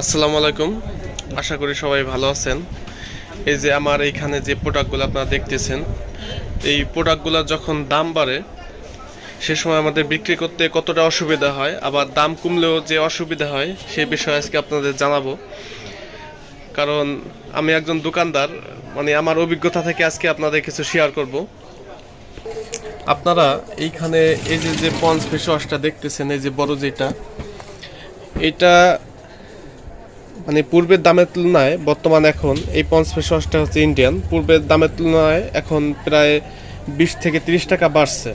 আসসালামু আলাইকুম। আশা করি সবাই ভালো আছেন। এই যে আমার এইখানে যে প্রোডাক্টগুলো আপনারা দেখতেছেন, এই প্রোডাক্টগুলো যখন দাম বাড়ে, সে সময় আমাদের বিক্রি করতে কতটা অসুবিধা হয়, আবার দাম কমলেও যে অসুবিধা হয়, সে বিষয়ে আজকে আপনাদের জানাব। কারণ আমি একজন দোকানদার মানে আমার অভিজ্ঞতা থেকে আজকে আপনাদের কিছু শেয়ার করব। আপনারা এইখানে এই যে যে পঞ্চ ফেস ওয়াশটা দেখতেছেন, এই যে বড় যেটা, এটা মানে পূর্বের দামের তুলনায় বর্তমান এখন এই পঞ্চ ওয়াশটা হচ্ছে ইন্ডিয়ান পূর্বের দামের তুলনায় এখন প্রায় বিশ থেকে তিরিশ টাকা বাড়ছে।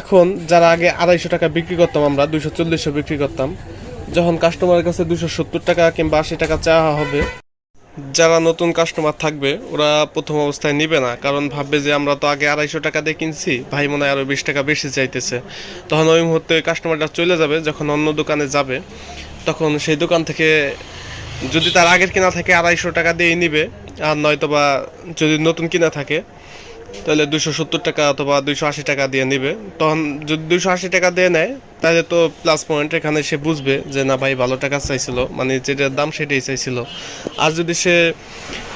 এখন যারা আগে আড়াইশো টাকা বিক্রি করতাম আমরা, দুইশো চল্লিশশো বিক্রি করতাম, যখন কাস্টমারের কাছে দুশো সত্তর টাকা কিংবা আশি টাকা চাওয়া হবে, যারা নতুন কাস্টমার থাকবে, ওরা প্রথম অবস্থায় নিবে না, কারণ ভাববে যে আমরা তো আগে আড়াইশো টাকা দিয়ে কিনছি, ভাই মনে হয় আরও বিশ টাকা বেশি চাইতেছে। তখন ওই মুহূর্তে কাস্টমারটা চলে যাবে, যখন অন্য দোকানে যাবে। তখন সেই দোকান থেকে যদি তার আগের কিনা থাকে আড়াইশো টাকা দিয়ে নিবে, আর নয়তো বা যদি নতুন কিনা থাকে, তাহলে দুশো সত্তর টাকা অথবা দুইশো আশি টাকা দিয়ে নিবে। তখন যদি দুইশো আশি টাকা দিয়ে নেয়, তাহলে তো প্লাস পয়েন্ট এখানে সে বুঝবে যে না ভাই ভালো টাকা চাইছিল মানে যেটার দাম সেটাই চাইছিল। আর যদি সে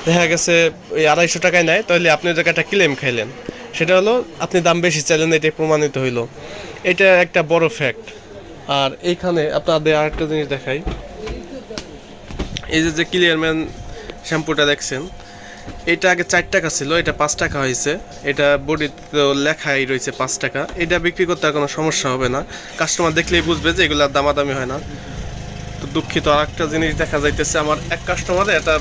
দেখা গেছে ওই আড়াইশো টাকায় নেয়, তাহলে আপনি জায়গাটা ক্লেম খাইলেন। সেটা হলো, আপনি দাম বেশি চাইলেন এটা প্রমাণিত হইল। এটা একটা বড় ফ্যাক্ট আর এইখানে আপনাদের আরেকটা জিনিস দেখাই। এই যে যে ক্লিয়ারম্যান শ্যাম্পুটা দেখছেন, এটা আগে চার টাকা ছিল, এটা পাঁচ টাকা হয়েছে। এটা বডিতে লেখাই রয়েছে পাঁচ টাকা। এটা বিক্রি করতে আর কোনো সমস্যা হবে না। কাস্টমার দেখলেই বুঝবে যে এগুলোর দামাদামি হয় না। তো দুঃখিত আর একটা জিনিস দেখা যাইতেছে, আমার এক কাস্টমারে এটা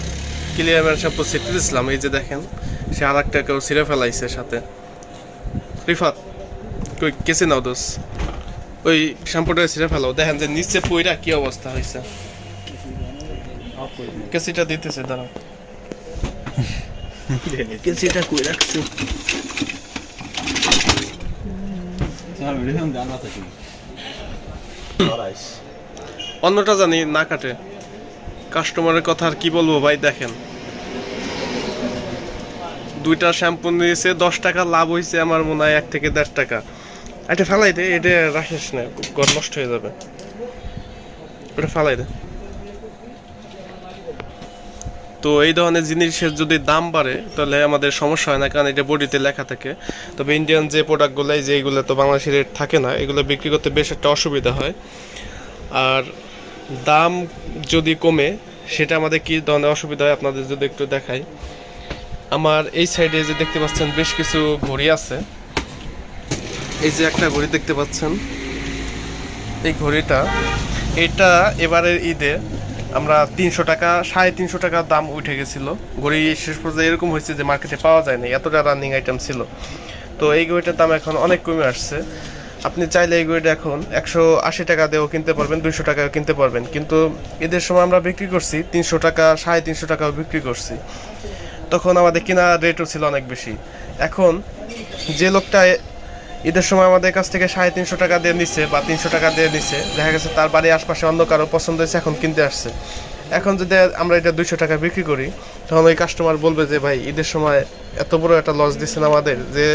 ক্লিয়ারম্যান শ্যাম্পু ছিটে দিয়েছিলাম এই যে দেখেন, সে আর একটা কেউ ছিঁড়ে ফেলাইছে সাথে। রিফাত, কই, কেসে নাও দোষ ওই শ্যাম্পুটা ছিঁড়ে ফেলো। দেখেন যে নিচে পইরা কি অবস্থা হয়েছে কেসিটা দিতেছে দাঁড়াও। কেসিটা কই রাখছি? অন্যটা জানি না কাটে। কাস্টমারের কথা আর কি বলব ভাই দেখেন। দুইটা শ্যাম্পু নিয়েছে দশ টাকা লাভ হয়েছে আমার মনে হয় এক থেকে দেড় টাকা। এটা ফেলাই দে, এটা রাখিস না, ঘর নষ্ট হয়ে যাবে। ওটা ফেলাই দে। তো এই ধরনের জিনিসের যদি দাম বাড়ে, তাহলে আমাদের সমস্যা হয় না, কারণ এটা বডিতে লেখা থাকে। তবে ইন্ডিয়ান যে প্রোডাক্টগুলো যে এইগুলো তো বাংলাদেশের রেট থাকে না, এগুলো বিক্রি করতে বেশ একটা অসুবিধা হয়। আর দাম যদি কমে, সেটা আমাদের কি ধরনের অসুবিধা হয়, আপনাদের যদি একটু দেখাই। আমার এই সাইডে যে দেখতে পাচ্ছেন, বেশ কিছু ঘড়ি আছে। এই যে একটা ঘড়ি দেখতে পাচ্ছেন, এই ঘড়িটা, এটা এবারের ঈদে আমরা তিনশো টাকা, সাড়ে তিনশো টাকা দাম উঠে গেছিল। ঘড়ি শেষ পর্যন্ত এরকম হয়েছে যে মার্কেটে পাওয়া যায় না এতটা রানিং আইটেম ছিল। তো এই ঘড়িটার দাম এখন অনেক কমে আসছে। আপনি চাইলে এই ঘড়িটা এখন একশো আশি টাকা দিয়েও কিনতে পারবেন, দুইশো টাকাও কিনতে পারবেন। কিন্তু ঈদের সময় আমরা বিক্রি করছি, তিনশো টাকা, সাড়ে তিনশো টাকাও বিক্রি করছি। তখন আমাদের কেনার রেটও ছিল অনেক বেশি। এখন যে লোকটা ঈদের সময় আমাদের কাছ থেকে সাড়ে তিনশো টাকা দিয়ে নিচ্ছে বা তিনশো টাকা দিয়ে নিচ্ছে দেখা গেছে তার বাড়ির আশপাশে অন্য কারও পছন্দ হয়েছে, এখন কিনতে আসছে। এখন যদি আমরা এটা দুইশো টাকা বিক্রি করি, তখন ওই কাস্টমার বলবে যে, ভাই, ঈদের সময় এত বড় একটা লস দিচ্ছেন আমাদের যে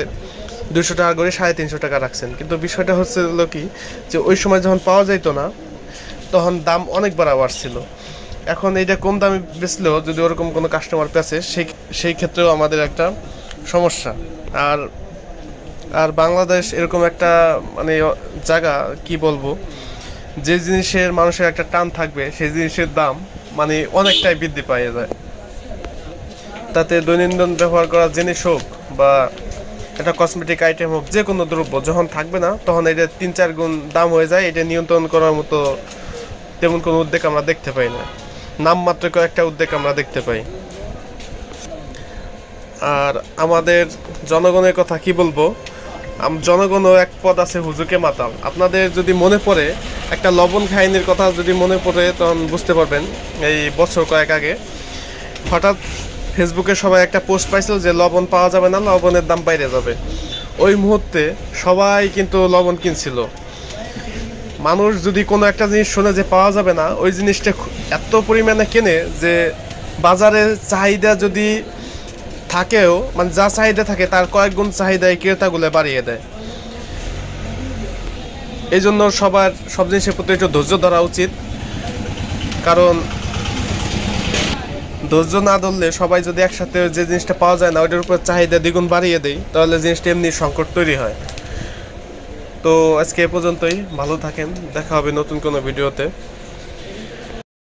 দুইশো টাকা করে সাড়ে তিনশো টাকা রাখছেন। কিন্তু বিষয়টা হচ্ছে হলো কি, যে ওই সময় যখন পাওয়া যাইতো না, তখন দাম অনেক বাড়া বাড়ছিল। এখন এইটা কম দামে বেচলেও যদি ওরকম কোনো কাস্টমার পেছে সেই সেই ক্ষেত্রেও আমাদের একটা সমস্যা। আর আর বাংলাদেশ এরকম একটা মানে জায়গা, কি বলব? যে জিনিসের মানুষের একটা টান থাকবে, সেই জিনিসের দাম মানে অনেকটাই বৃদ্ধি পাইয়ে যায়। তাতে দৈনন্দিন ব্যবহার করা জিনিস হোক বা একটা কসমেটিক আইটেম হোক, যে কোনো দ্রব্য যখন থাকবে না, তখন এটা তিন চার গুণ দাম হয়ে যায়, এটা নিয়ন্ত্রণ করার মতো তেমন কোনো উদ্যোগ আমরা দেখতে পাই না। নামমাত্র কয়েকটা উদ্যোগ আমরা দেখতে পাই। আর আমাদের জনগণের কথা কি বলব? জনগণও এক পদ আছে, হুজুকে মাতাল আপনাদের যদি মনে পড়ে, একটা লবণ খাইনির কথা যদি মনে পড়ে, তখন বুঝতে পারবেন, এই বছর কয়েক আগে। হঠাৎ ফেসবুকে সবাই একটা পোস্ট পাইছিল যে, লবণ পাওয়া যাবে না, লবণের দাম বাইরে যাবে। ওই মুহূর্তে সবাই কিন্তু লবণ কিনছিল। মানুষ যদি কোনো একটা জিনিস শোনে যে, পাওয়া যাবে না, ওই জিনিসটা এত পরিমাণে কেনে যে, বাজারে চাহিদা যদি থাকেও মানে যা চাহিদা থাকে, তার কয়েক গুণ চাহিদা এই ক্রেতাগুলো বাড়িয়ে দেয়। এই জন্য সবার, সব জিনিসের প্রতি একটু ধৈর্য ধরা উচিত। কারণ ধৈর্য না ধরলে সবাই যদি একসাথে যে জিনিসটা পাওয়া যায় না, ওইটার উপর চাহিদা দ্বিগুণ বাড়িয়ে দেয়, তাহলে জিনিসটা এমনি সংকট তৈরি হয়। তো আজকে এ পর্যন্তই, ভালো থাকেন, দেখা হবে নতুন কোনো ভিডিওতে।